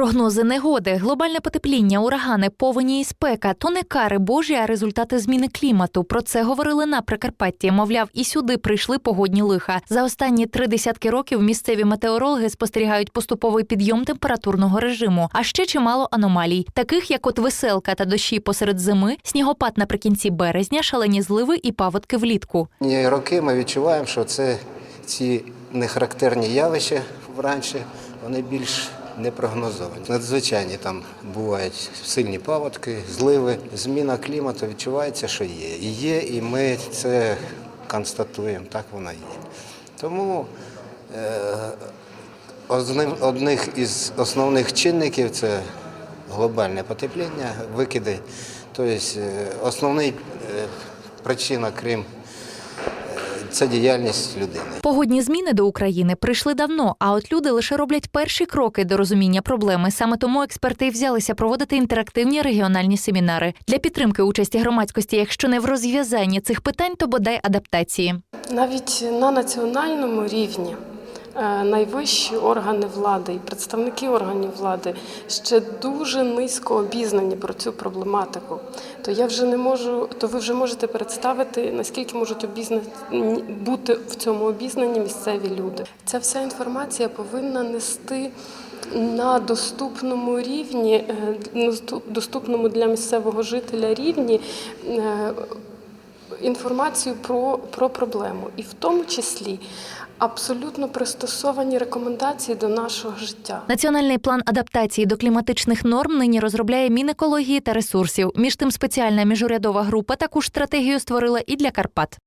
Прогнози негоди, глобальне потепління, урагани, повені і спека то не кари Божі, а результати зміни клімату. Про це говорили на Прикарпатті. Мовляв, і сюди прийшли погодні лиха. За останні три десятки років місцеві метеорологи спостерігають поступовий підйом температурного режиму, а ще чимало аномалій, таких як от веселка та дощі посеред зими, снігопад наприкінці березня, шалені зливи і паводки влітку. Ні роки ми відчуваємо, що це ці нехарактерні явища вранці, вони більш непрогнозовані. Надзвичайні там бувають сильні паводки, зливи, зміна клімату відчувається, що є. І є, і ми це констатуємо, так воно є. Тому е, одним, одних із основних чинників це глобальне потепління, викиди. Тобто е, основний е, причина, крім це діяльність людини. Погодні зміни до України прийшли давно, а от люди лише роблять перші кроки до розуміння проблеми. Саме тому експерти взялися проводити інтерактивні регіональні семінари для підтримки участі громадськості, якщо не в розв'язанні цих питань, то бодай адаптації. Навіть на національному рівні найвищі органи влади і представники органів влади ще дуже низько обізнані про цю проблематику. То я вже не можу, то ви вже можете представити, наскільки можуть обізнані бути в цьому обізнані місцеві люди. Ця вся інформація повинна нести. На доступному рівні, е, доступному для місцевого жителя рівні, е, інформацію про, про проблему, і в тому числі абсолютно пристосовані рекомендації до нашого життя. Національний план адаптації до кліматичних норм нині розробляє Мінекології та ресурсів. Між тим, спеціальна міжурядова група таку ж стратегію створила і для Карпат.